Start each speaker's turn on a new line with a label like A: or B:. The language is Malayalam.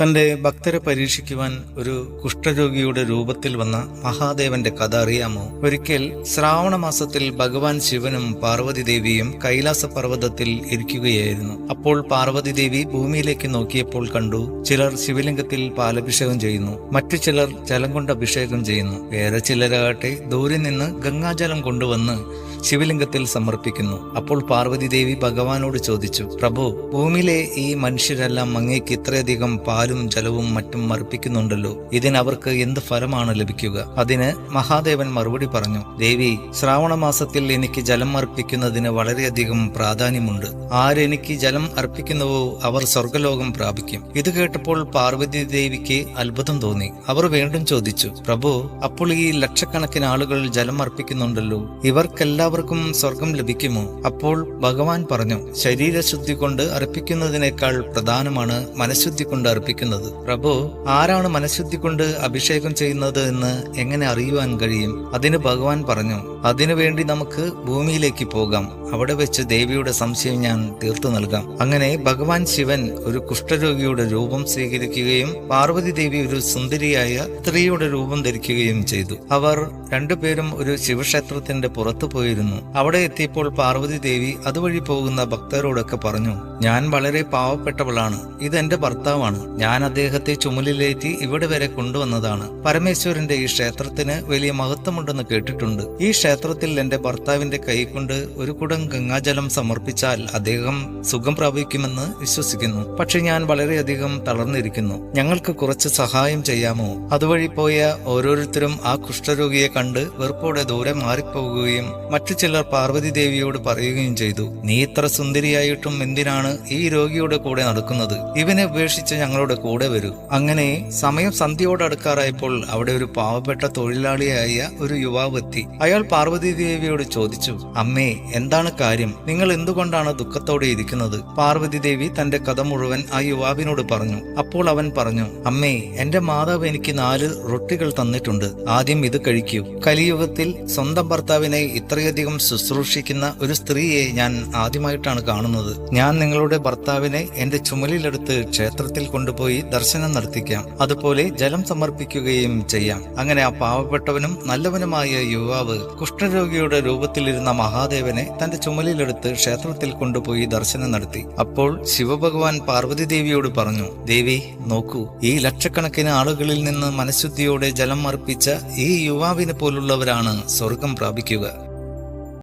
A: തന്റെ ഭക്തരെ പരീക്ഷിക്കുവാൻ ഒരു കുഷ്ഠരോഗിയുടെ രൂപത്തിൽ വന്ന മഹാദേവന്റെ കഥ അറിയാമോ? ഒരിക്കൽ ശ്രാവണ മാസത്തിൽ ഭഗവാൻ ശിവനും പാർവതി ദേവിയും കൈലാസ പർവതത്തിൽ ഇരിക്കുകയായിരുന്നു. അപ്പോൾ പാർവതി ദേവി ഭൂമിയിലേക്ക് നോക്കിയപ്പോൾ കണ്ടു ചിലർ ശിവലിംഗത്തിൽ പാലഭിഷേകം ചെയ്യുന്നു. മറ്റു ചിലർ ജലം കൊണ്ട് അഭിഷേകം ചെയ്യുന്നു. വേറെ ചിലരാകട്ടെ ദൂരെ നിന്ന് ഗംഗാജലം കൊണ്ടുവന്ന് ശിവലിംഗത്തിൽ സമർപ്പിക്കുന്നു. അപ്പോൾ പാർവതി ദേവി ഭഗവാനോട് ചോദിച്ചു പ്രഭു ഭൂമിയിലെ ഈ മനുഷ്യരെല്ലാം അങ്ങേക്ക് ഇത്രയധികം പാലും ജലവും മറ്റും അർപ്പിക്കുന്നുണ്ടല്ലോ. ഇതിന് അവർക്ക് എന്ത് ഫലമാണ് ലഭിക്കുക? അതിന് മഹാദേവൻ മറുപടി പറഞ്ഞു ദേവി ശ്രാവണ മാസത്തിൽ എനിക്ക് ജലം അർപ്പിക്കുന്നതിന് വളരെയധികം പ്രാധാന്യമുണ്ട്. ആരെനിക്ക് ജലം അർപ്പിക്കുന്നുവോ അവർ സ്വർഗലോകം പ്രാപിക്കും. ഇത് കേട്ടപ്പോൾ പാർവതി ദേവിക്ക് അത്ഭുതം തോന്നി. അവർ വീണ്ടും ചോദിച്ചു പ്രഭു അപ്പോൾ ഈ ലക്ഷക്കണക്കിന് ആളുകൾ ജലം അർപ്പിക്കുന്നുണ്ടല്ലോ. ഇവർക്കെല്ലാവർക്കും സ്വർഗം ലഭിക്കുമോ? അപ്പോൾ ഭഗവാൻ പറഞ്ഞു ശരീരശുദ്ധി കൊണ്ട് അർപ്പിക്കുന്നതിനേക്കാൾ പ്രധാനമാണ് മനഃശുദ്ധി കൊണ്ട് അർപ്പിക്കുന്നത്. പ്രഭു ആരാണ് മനഃശുദ്ധി കൊണ്ട് അഭിഷേകം ചെയ്യുന്നത് എന്ന് എങ്ങനെ അറിയുവാൻ കഴിയും? അതിന് ഭഗവാൻ പറഞ്ഞു അതിനുവേണ്ടി നമുക്ക് ഭൂമിയിലേക്ക് പോകാം. അവിടെ വെച്ച് ദേവിയുടെ സംശയം ഞാൻ തീർത്തു നൽകാം. അങ്ങനെ ഭഗവാൻ ശിവൻ ഒരു കുഷ്ഠരോഗിയുടെ രൂപം സ്വീകരിക്കുകയും പാർവതി ദേവി ഒരു സുന്ദരിയായ സ്ത്രീയുടെ രൂപം ധരിക്കുകയും ചെയ്തു. അവർ രണ്ടുപേരും ഒരു ശിവക്ഷേത്രത്തിന്റെ പുറത്തു പോയിരുന്നു അവിടെ എത്തിയപ്പോൾ പാർവതി ദേവി അതുവഴി പോകുന്ന ഭക്തരോടൊക്കെ പറഞ്ഞു ഞാൻ വളരെ പാവപ്പെട്ടവളാണ്. ഇത് എന്റെ ഭർത്താവാണ്. ഞാൻ അദ്ദേഹത്തെ ചുമലിലേറ്റി ഇവിടെ വരെ കൊണ്ടുവന്നതാണ്. പരമേശ്വരന്റെ ഈ ക്ഷേത്രത്തിന് വലിയ മഹത്വമുണ്ടെന്ന് കേട്ടിട്ടുണ്ട്. ഈ ക്ഷേത്രത്തിൽ എന്റെ ഭർത്താവിന്റെ കൈ കൊണ്ട് ഒരു കുടം ഗംഗാജലം സമർപ്പിച്ചാൽ അദ്ദേഹം സുഖം പ്രാപിക്കുമെന്ന് വിശ്വസിക്കുന്നു. പക്ഷെ ഞാൻ വളരെയധികം തളർന്നിരിക്കുന്നു. ഞങ്ങൾക്ക് കുറച്ച് സഹായം ചെയ്യാമോ? അതുവഴി പോയ ഓരോരുത്തരും ആ കുഷ്ഠരോഗിയെ കണ്ട് വെറുപ്പോടെ ദൂരെ മാറിപ്പോകുകയും ചിലർ പാർവതി ദേവിയോട് പറയുകയും ചെയ്തു നീ ഇത്ര സുന്ദരിയായിട്ടും എന്തിനാണ് ഈ രോഗിയുടെ കൂടെ നടക്കുന്നത്? ഇവനെ ഉപേക്ഷിച്ച് ഞങ്ങളുടെ കൂടെ വരൂ. അങ്ങനെ സമയം സന്ധ്യയോട് അടുക്കാറായപ്പോൾ അവിടെ ഒരു പാവപ്പെട്ട തൊഴിലാളിയായ ഒരു യുവാവ് എത്തി അയാൾ പാർവതി ദേവിയോട് ചോദിച്ചു അമ്മേ എന്താണ് കാര്യം? നിങ്ങൾ എന്തുകൊണ്ടാണ് ദുഃഖത്തോടെ ഇരിക്കുന്നത്? പാർവതി ദേവി തന്റെ കഥ മുഴുവൻ ആ യുവാവിനോട് പറഞ്ഞു. അപ്പോൾ അവൻ പറഞ്ഞു അമ്മേ എന്റെ മാതാവ് എനിക്ക് നാല് റൊട്ടികൾ തന്നിട്ടുണ്ട്. ആദ്യം ഇത് കഴിക്കൂ. കലിയുഗത്തിൽ സ്വന്തം ഭർത്താവിനെ ഇത്രയധികം ശുശ്രൂഷിക്കുന്ന ഒരു സ്ത്രീയെ ഞാൻ ആദ്യമായിട്ടാണ് കാണുന്നത്. ഞാൻ നിങ്ങളുടെ ഭർത്താവിനെ എന്റെ ചുമലിലെടുത്ത് ക്ഷേത്രത്തിൽ കൊണ്ടുപോയി ദർശനം നടത്തിക്കാം. അതുപോലെ ജലം സമർപ്പിക്കുകയും ചെയ്യാം. അങ്ങനെ ആ പാവപ്പെട്ടവനും നല്ലവനുമായ യുവാവ് കുഷ്ഠരോഗിയുടെ രൂപത്തിലിരുന്ന മഹാദേവനെ തന്റെ ചുമലിലെടുത്ത് ക്ഷേത്രത്തിൽ കൊണ്ടുപോയി ദർശനം നടത്തി. അപ്പോൾ ശിവഭഗവാൻ പാർവതി ദേവിയോട് പറഞ്ഞു ദേവി നോക്കൂ ഈ ലക്ഷക്കണക്കിന് ആളുകളിൽ നിന്ന് മനഃശുദ്ധിയോടെ ജലം അർപ്പിച്ച ഈ യുവാവിനെ പോലുള്ളവരാണ് സ്വർഗം പ്രാപിക്കുക.